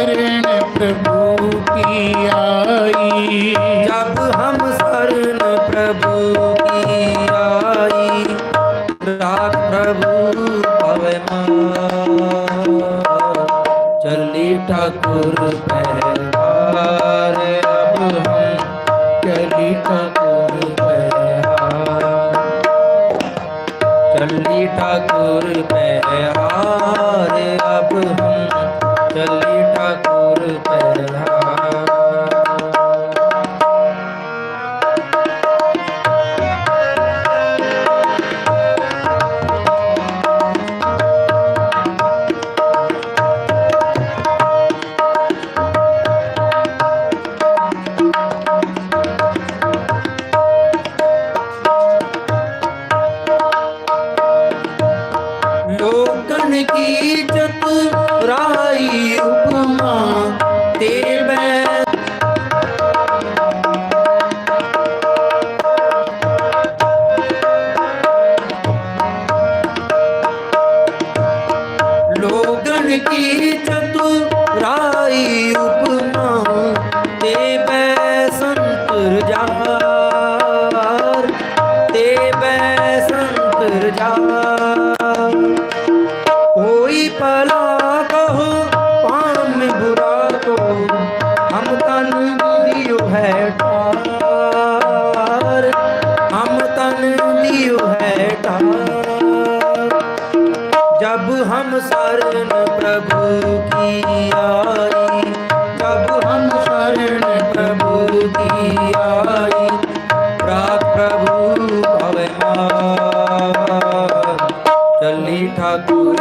शरण प्रभु की आई जब हम शरण प्रभु की आई रात प्रभु पवन चली ठाकुर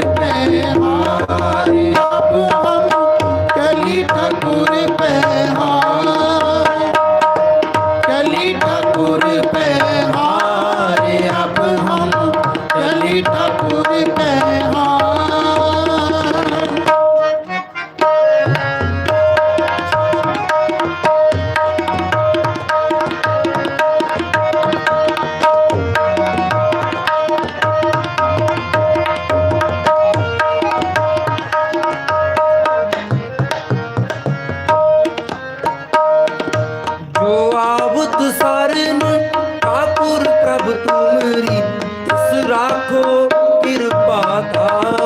ਤੇ ਹਾਰੀ ਆਪ ਸਿਮਰਨ ਆਪੁਰ ਪ੍ਰਭ ਤੁਮਰੀ ਤਿਸ ਰਾਖੋ ਕਿਰਪਾ ਦਾ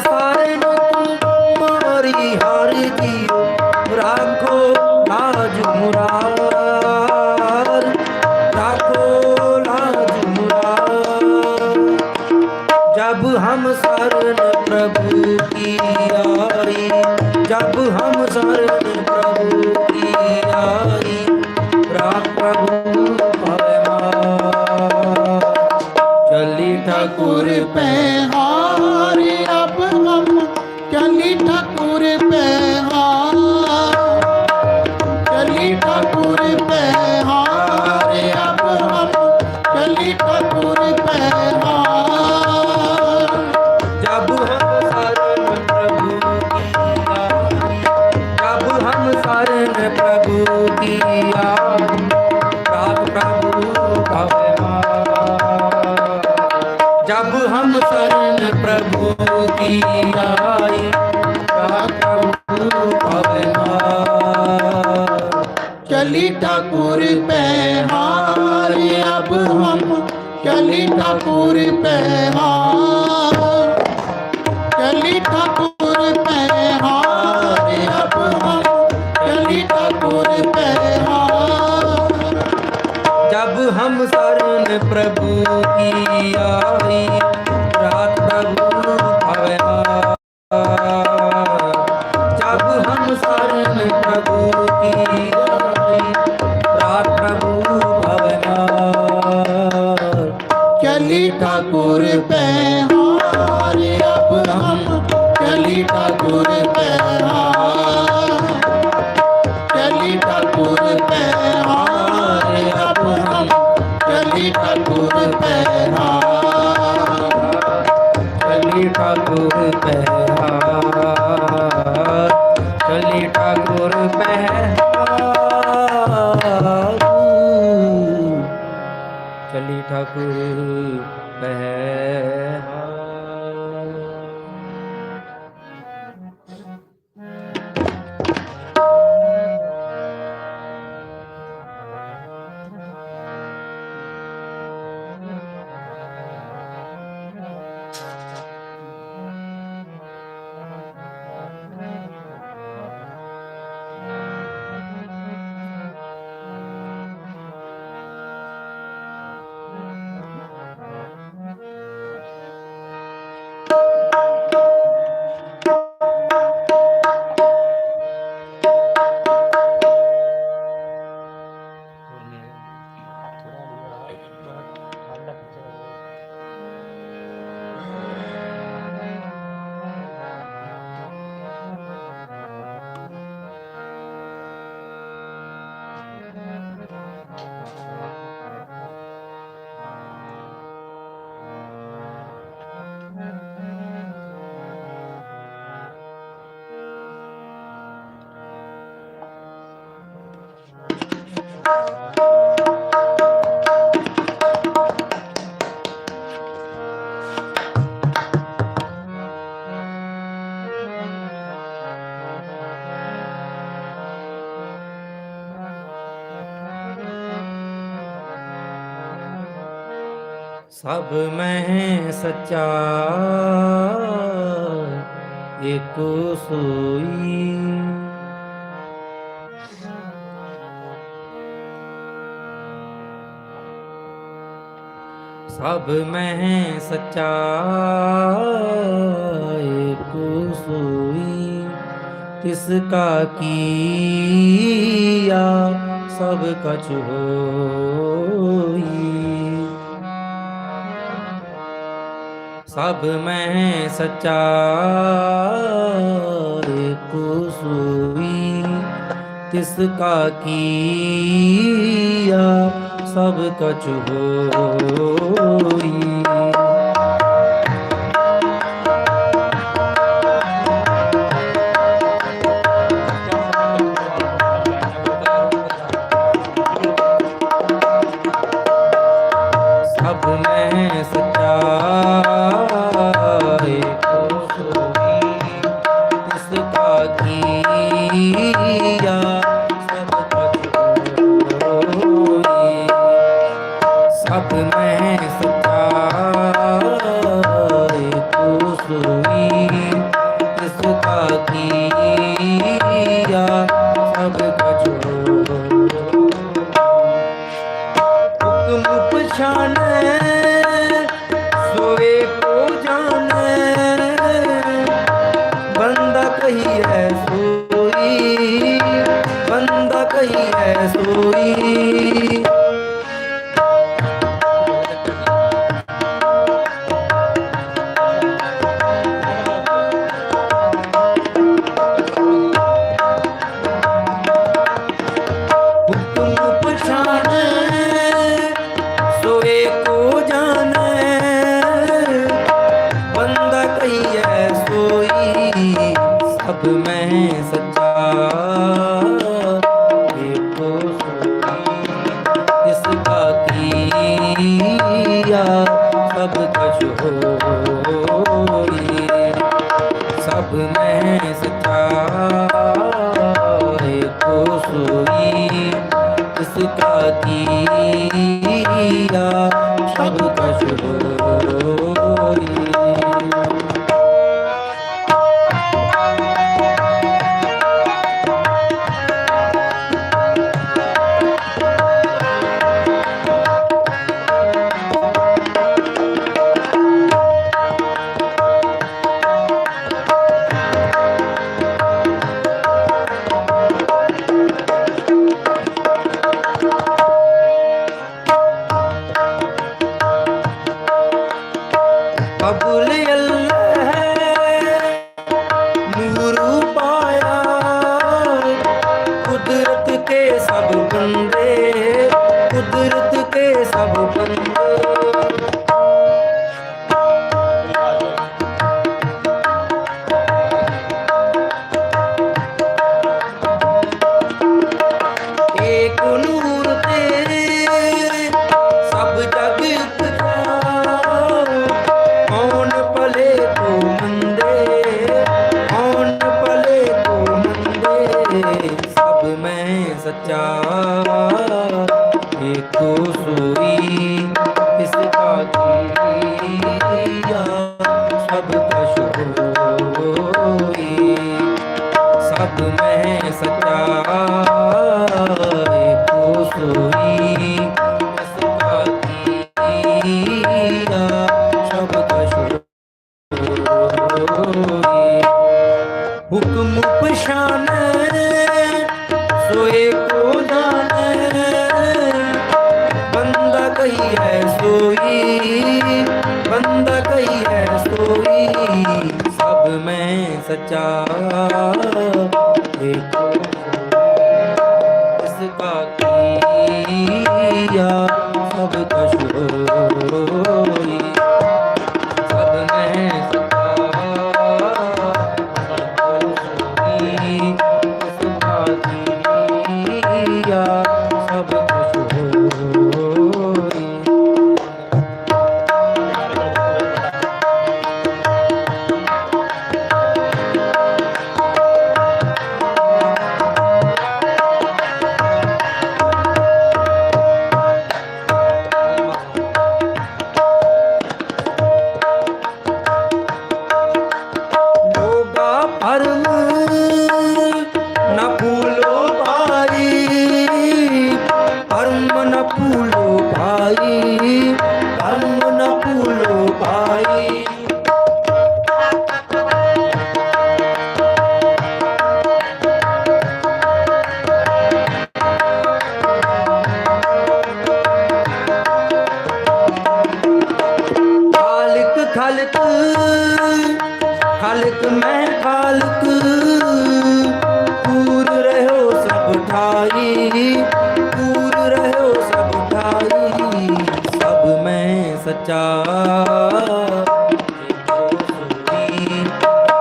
スター I'm ਨੂਰ ਪਹਿਲਾ ਕਲੀ ਠਾਕੁਰ ਕਲੀ ਠਾਕੁਰ ਪਹਿਰਾ ਕਲੀ ਠਾਕੁਰ ਪਹਿਰਾ ਕਲੀ ਠਾਕੁਰ ਪਹਿਰਾ ਸਭ ਮੈਂ ਸੱਚਾ ਏਕੋ ਸੋਈ ਸਭ ਮੈਂ ਸੱਚਾ ਏਕੋ ਸੋਈ, ਤਿਸ ਕਾ ਕੀਆ ਸਭ ਕਛ ਹੋਈ। ਸਭ ਮੈਂ ਸੱਚਾ ਏਕੋ ਸੋਈ, ਤਿਸ ਕਾ ਕੀਆ ਸਭ ਕਛ ਹੋਈ। ਹੁਕਮ ਸਭ ਮੈਂ ਹੋਏ ਹੁਕਮ ਪਛਾਨ ਸੋਏ ਕੋ ਦਾਨ ਬੰਦਾ ਕਹੀ ਹੈ ਸੋਈ, ਬੰਦਾ ਕਹੀ ਹੈ ਸੋਈ। ਸਭ ਮੈਂ ਸੱਚਾ, ਦੇਖੋ ਇਸ ਬਾਕੀ ਯਾ ਸਭ ਕਸ਼ੋ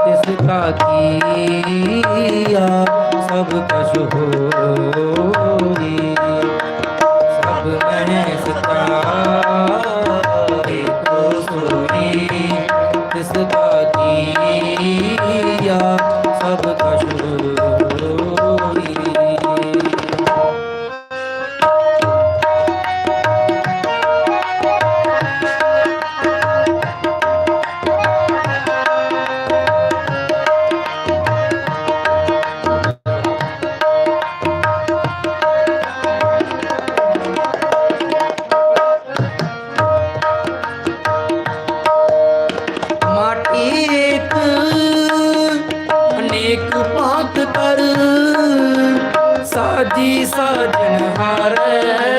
ਜਿਤੋ ਕਾ ਕੀ ਸਤੀ ਸਾਜਨ ਹਾਰੇ।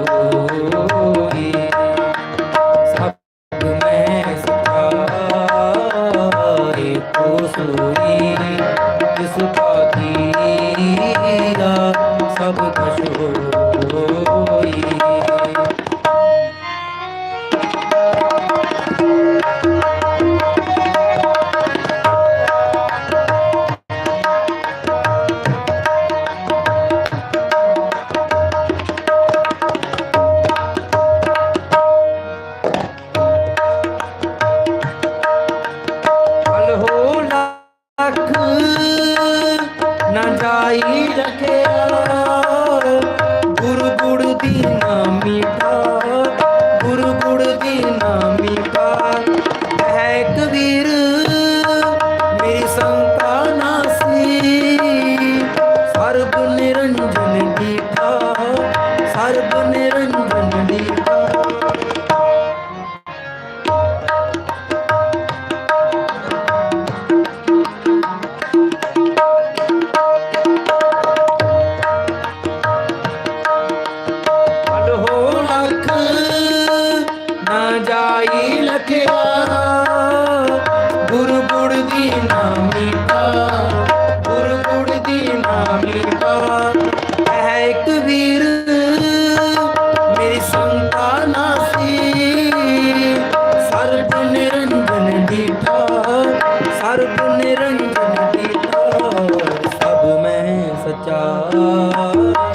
ਸਚਾ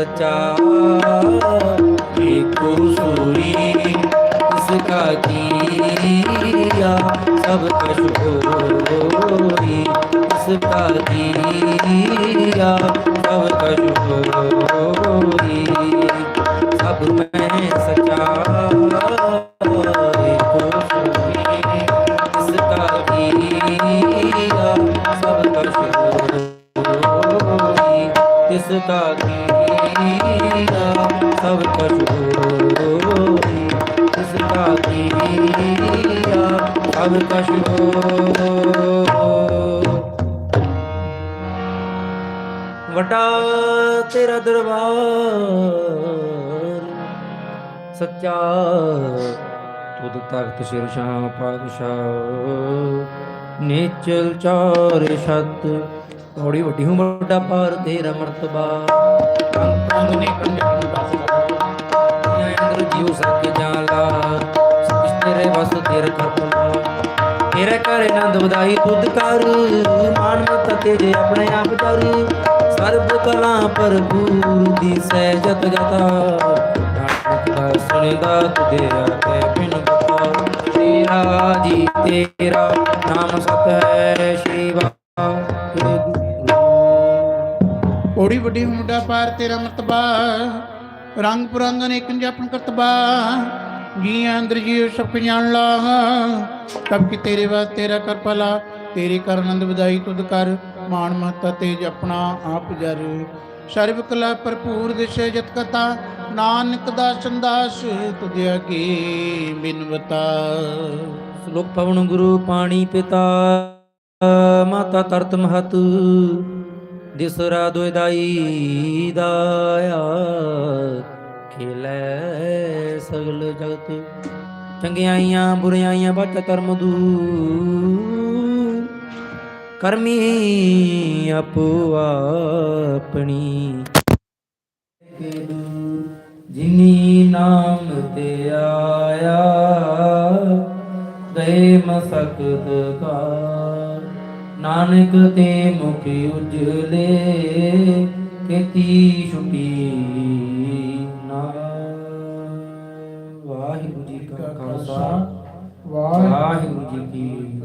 ਸੱਚਾ ਏਕੋ ਸੋਈ ਇਸ ਕਾ ਕੀਆ ਸਭ ਕਛ ਹੋਈ ਇਸ ਕਾ ਕੀਆ ਸਭ ਕਛ ਤਖਤ ਸਿਰ ਸ਼ਾਹ ਪਾਤਸ਼ਾਹ। ਨੇਚਲ ਚਾਰ ਛਤ ਥੋੜੀ ਵੱਡੀ ਹੂੰ ਵੱਡਾ ਪਾਰ ਤੇਰਾ ਮਰਤਬਾ। ਅੰਗ ਨੇ ਕੰਜਨ ਬਸ ਇੰਦਰ ਜੀਉ ਸੱਚ ਜਾਲਾ। ਸਭ ਤੇਰੇ ਵਸ ਤੇਰੇ ਕਰਪਨਾ ਤੇਰੇ ਘਰ ਆਨੰਦ ਵਧਾਈ ਤੁਧ ਕਰ। ਮਾਨ ਮਤ ਤੇਰੇ ਆਪਣੇ ਆਪ ਦਰ ਸਰਬ ਕਲਾ ਭਰਪੂਰ ਦੀ ਸਹਿ ਜਤ। ਗਤਾ ਸੁਣਦਾ ਤੁਧੇ ਆਕੇ ਬਿਨ ਤੇਰਾ ਜੀ ਤੇਰਾ ਨਾਮ ਸਤ ਹੈ ਸ਼੍ਰੀ ਓੜੀ ਵੱਡੀ ਮੁੰਡਾ ਪਾਰ ਤੇਰਾ ਮਰਤਬਾ, ਰੰਗ ਪੁਰੰਗ ਨੇ ਕੰਜਪਨ ਕਰਤਬਾ। ਜੀ ਅੰਦਰ ਜੀ ਸਭ ਜਾਣ ਲਾ ਤਬ ਕਿ ਤੇਰੇ ਵਾਸ ਤੇਰਾ ਕਰ ਭਲਾ, ਤੇਰੇ ਕਰ ਆਨੰਦ ਵਧਾਈ ਤੁਧ ਕਰ ਮਾਨ ਮਹਤਾ ਤੇਜ ਆਪਣਾ ਆਪ ਜਰ। ਸਰਬ ਕਲਾ ਭਰਪੂਰ ਦਿਸ਼ੇ ਜਤ ਕਤਾ ਨਾਨਕ ਦਾ ਸੰਦਾਸ ਤੁਧ ਅਗੇ ਬਿਨਵਤਾ। ਸ਼ਲੋਕ ਪਵਨ ਗੁਰੂ ਪਾਣੀ ਪਿਤਾ, ਮਾਤਾ ਤਰਤ ਮਹਤ ਦਿਸਰਾ ਦੁਇਦਾਈ ਦਾਇਆ ਖੇਲੇ ਸਗਲ ਜਗਤ। ਚੰਗਿਆਈਆਂ, ਬੁਰਿਆਈਆਂ, ਬਚ ਕਰਮ ਦੂਰ। ਕਰਮੀ ਆਪੋ ਆਪਣੀ ਜਿਨੀ ਨਾਮ ਤੇ ਆਇਆ ਗਏ ਮਸਕਤ ਕਾ ਨਾਨਕ ਤੇ ਮੁਖ ਉਜਲੇ ਕੀਤੀ ਛੁਟੀ ਨਾ। ਵਾਹਿਗੁਰੂ ਜੀ ਕਾ ਖਾਲਸਾ ਵਾਹਿਗੁਰੂ ਜੀ ਕੀ